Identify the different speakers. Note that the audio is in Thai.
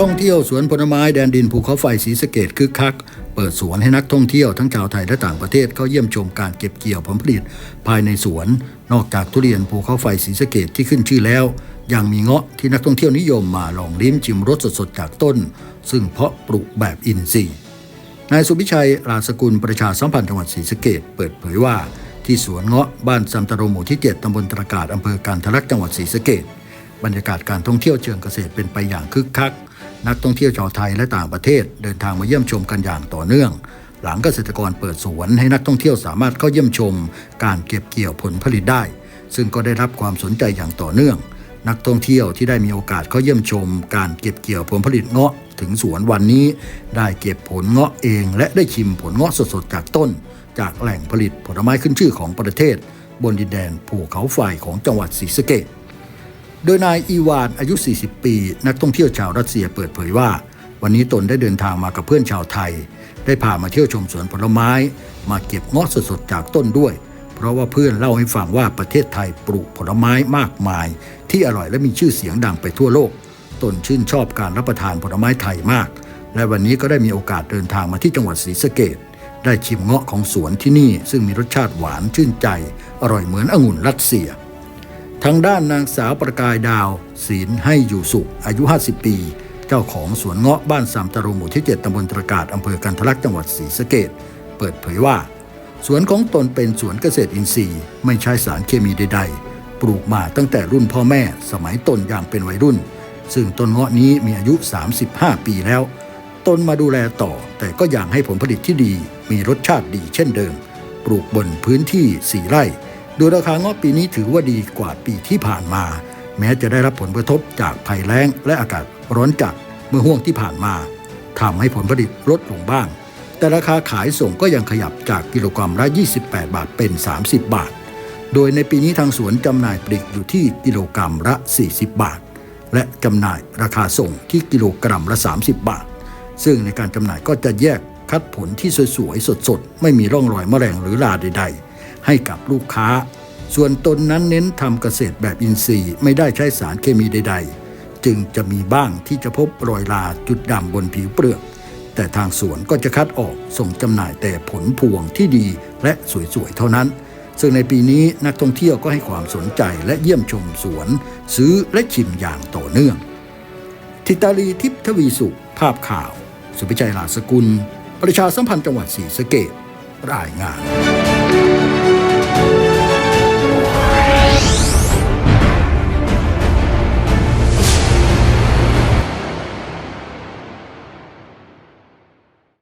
Speaker 1: ท่องเที่ยวสวนผลไม้แดนดินภูเขาไฟศรีสะเกดคึกคัก เปิดสวนให้นักท่องเที่ยวทั้งชาวไทยและต่างประเทศเข้าเยี่ยมชมการเก็บเกี่ยวผลผลิต ภายในสวน นอกจากทุเรียนภูเขาไฟศรีสะเกดที่ขึ้นชื่อแล้ว ยังมีเงาะที่นักท่องเที่ยวนิยมมาลองลิ้มชิมรสสดๆจากต้น ซึ่งเพาะปลูกแบบอินทรีย์นายสุพิชัยราสกุลประชาสัมพันธ์จังหวัดศรีสะเกดเปิดเผยว่าที่สวนเงาะบ้านซัมตโรหมู่ที่ 7ตำบลตระกาศอำเภอการทะลักจังหวัดศรีสะเกดบรรยากาศการท่องเที่ยวเชิงเกษตรเป็นไปอย่างคึกคัก นักท่องเที่ยวชาวไทยและต่างประเทศเดินทางมาเยี่ยมชมกันอย่างต่อเนื่อง หลังเกษตรกรเปิดสวนให้นักท่องเที่ยวสามารถเข้าเยี่ยมชม การเก็บเกี่ยวผลผลิตได้ ซึ่งก็ได้รับความสนใจอย่างต่อเนื่อง นักท่องเที่ยวที่ได้มีโอกาสเข้าเยี่ยมชม การเก็บเกี่ยวผลผลิตเงาะถึงสวนวันนี้ ได้เก็บผลเงาะเอง และได้ชิมผลเงาะสดๆจากต้น จากแหล่งผลิตผลไม้ขึ้นชื่อของประเทศ บนดินแดนภูเขาไฟของจังหวัดศรีสะเกษ โดยนายอีวานอายุ 40 ปี นักท่องเที่ยวชาวรัสเซียเปิดเผยว่า วันนี้ตนได้เดินทางมากับเพื่อนชาวไทย ได้พามาเที่ยวชมสวนผลไม้ มาเก็บเงาะสดๆจากต้นด้วย เพราะว่าเพื่อนเล่าให้ฟังว่าประเทศไทยปลูกผลไม้มากมาย ที่อร่อยและมีชื่อเสียงดังไปทั่วโลก ตนชื่นชอบการรับประทานผลไม้ไทยมาก และวันนี้ก็ได้มีโอกาสเดินทางมาที่จังหวัดศรีสะเกษได้ชิมเงาะของสวนที่นี่ ซึ่งมีรสชาติหวานชื่นใจ อร่อยเหมือนองุ่นรัสเซีย ทางด้านนางสาวประกายดาว ศีลให้อยู่สุข อายุ 50 ปี เจ้าของสวนเงาะบ้านสามตะโรงหมู่ที่ 7ตำบลตระกาศอำเภอกันทลักจังหวัดศรีสะเกดเปิดเผยว่า สวนของตนเป็นสวนเกษตรอินทรีย์ ไม่ใช้สารเคมีใด ๆ ปลูกมาตั้งแต่รุ่นพ่อแม่ สมัยตนอย่างเป็นวัยรุ่น ซึ่งต้นเงาะนี้มีอายุ 35 ปีแล้ว ตนมาดูแลต่อ แต่ก็อยากให้ผลผลิตที่ดี มีรสชาติดีเช่นเดิม ปลูกบนพื้นที่สี่ไร่ โดยราคาเงาะปีนี้ถือว่าดีกว่าปีที่ผ่านมา แม้จะได้รับผลกระทบจากภัยแล้งและอากาศร้อนจัดเมื่อห่วงที่ผ่านมาทำให้ผลผลิตลดลงบ้าง แต่ราคาขายส่งก็ยังขยับจากกิโลกรัมละ 28 บาทเป็น 30 บาท โดยในปีนี้ทางสวนจำหน่ายปลีกอยู่ที่กิโลกรัมละ 40 บาท และจำหน่ายราคาส่งที่กิโลกรัมละ 30 บาท ซึ่งในการจำหน่ายก็จะแยกคัดผลที่สวยๆสดๆ ไม่มีร่องรอยแมลงหรือราใดๆ ให้กับลูกค้า ส่วนตนนั้นเน้นทำเกษตรแบบอินทรีย์ ไม่ได้ใช้สารเคมีใด ๆ จึงจะมีบ้างที่จะพบรอยลาจุดดำบนผิวเปลือก แต่ทางสวนก็จะคัดออกส่งจำหน่ายแต่ผลพวงที่ดีและสวยๆเท่านั้น ซึ่งในปีนี้นักท่องเที่ยวก็ให้ความสนใจและเยี่ยมชมสวน ซื้อและชิมอย่างต่อเนื่อง ทิตาลีทิพทวีสุข ภาพข่าว สุพิชัยลาสกุล ประชาสัมพันธ์จังหวัดศรีสะเกษรายงาน Музика